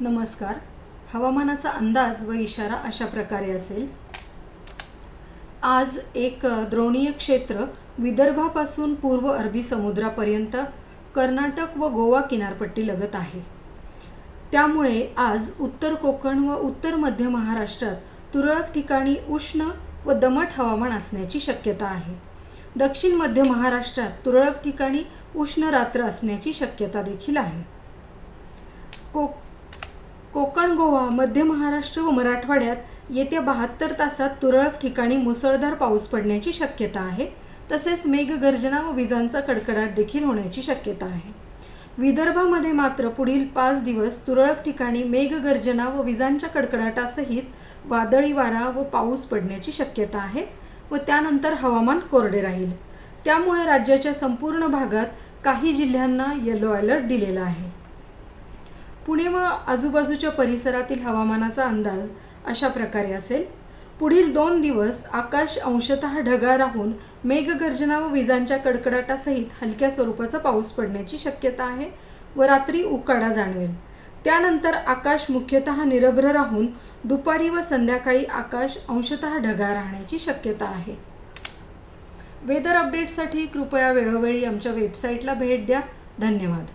नमस्कार. हवामानाचा अंदाज व इशारा अशा प्रकारे असेल. आज एक द्रोणीय क्षेत्र विदर्भापासून पूर्व अरबी समुद्रापर्यंत कर्नाटक व गोवा किनारपट्टी लगत आहे. त्यामुळे आज उत्तर कोकण व उत्तर मध्य महाराष्ट्रात तुरळक ठिकाणी उष्ण व दमट हवामान असण्याची शक्यता आहे. दक्षिण मध्य महाराष्ट्रात तुरळक ठिकाणी उष्ण रात्र असण्याची शक्यता देखील आहे. को कोकण गोवा मध्य महाराष्ट्र व मराठवाड्यात येत्या बहात्तर तासात तुरळक ठिकाणी मुसळधार पाऊस पडण्याची शक्यता आहे. तसेच मेघगर्जना व विजांचा कडकडाट देखील होण्याची शक्यता आहे. विदर्भामध्ये मात्र पुढील पाच दिवस तुरळक ठिकाणी मेघगर्जना व विजांच्या कडकडाटासहित वादळी वारा व पाऊस पडण्याची शक्यता आहे व त्यानंतर हवामान कोरडे राहील. त्यामुळे राज्याच्या संपूर्ण भागात काही जिल्ह्यांना येलो अलर्ट दिलेला आहे. पुणे व आजूबाजूच्या परिसरातील हवामानाचा अंदाज अशा प्रकारे असेल. पुढील दोन दिवस आकाश अंशतः ढगाळ राहून मेघगर्जना व विजांच्या कडकडाटासहित हलक्या स्वरूपाचा पाऊस पडण्याची शक्यता आहे व रात्री उकाडा जाणवेल. त्यानंतर आकाश मुख्यतः निरभ्र राहून दुपारी व संध्याकाळी आकाश अंशतः ढगाळ राहण्याची शक्यता आहे. वेदर अपडेटसाठी कृपया वेळोवेळी आमच्या वेबसाईटला भेट द्या. धन्यवाद.